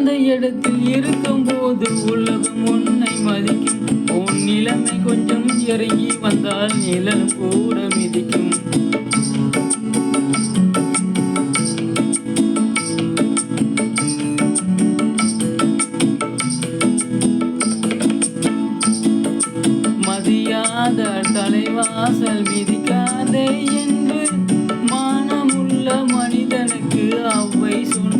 அந்த இடத்தில் இருக்கும் போது உலகம் உன்னை மதிக்கும். உன் நிலைமை கொஞ்சம் இறங்கி வந்தால் நிழல் கூட மிதிக்கும். மதியாத தலைவாசல் மிதிக்காதே என்று. மானமுள்ள மனிதனுக்கு அவ்வை சொன்ன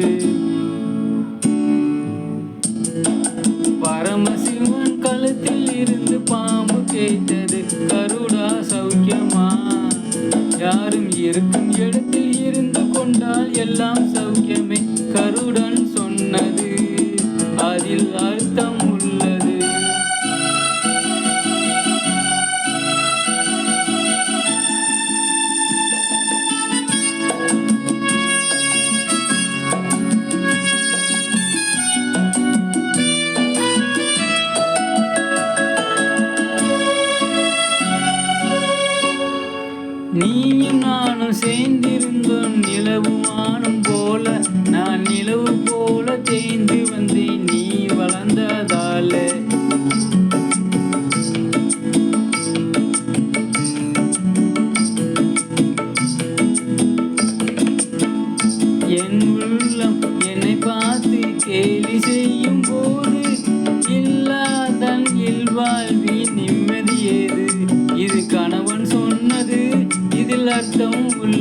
எல்லாம் சௌக்கியமே. கருடன் சொன்னது அதில் அர்த்தம் உள்ளது. நீ நாம் சேர்ந்திருந்தோம் நிலவு வானம் போல. நான் நிலவு போல தேய்ந்து வந்தேன்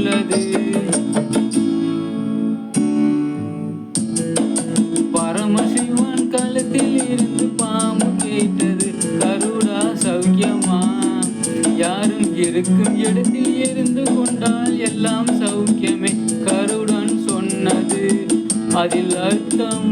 உள்ளது பரமசிவன் கழுத்தில் இருந்து பாம்பு கேட்டது கருடா சௌக்கியமா? யாரும் இருக்கும் இடத்தில் இருந்து கொண்டால் எல்லாம் சௌக்கியமே கருடன் சொன்னது. அதில் அர்த்தம்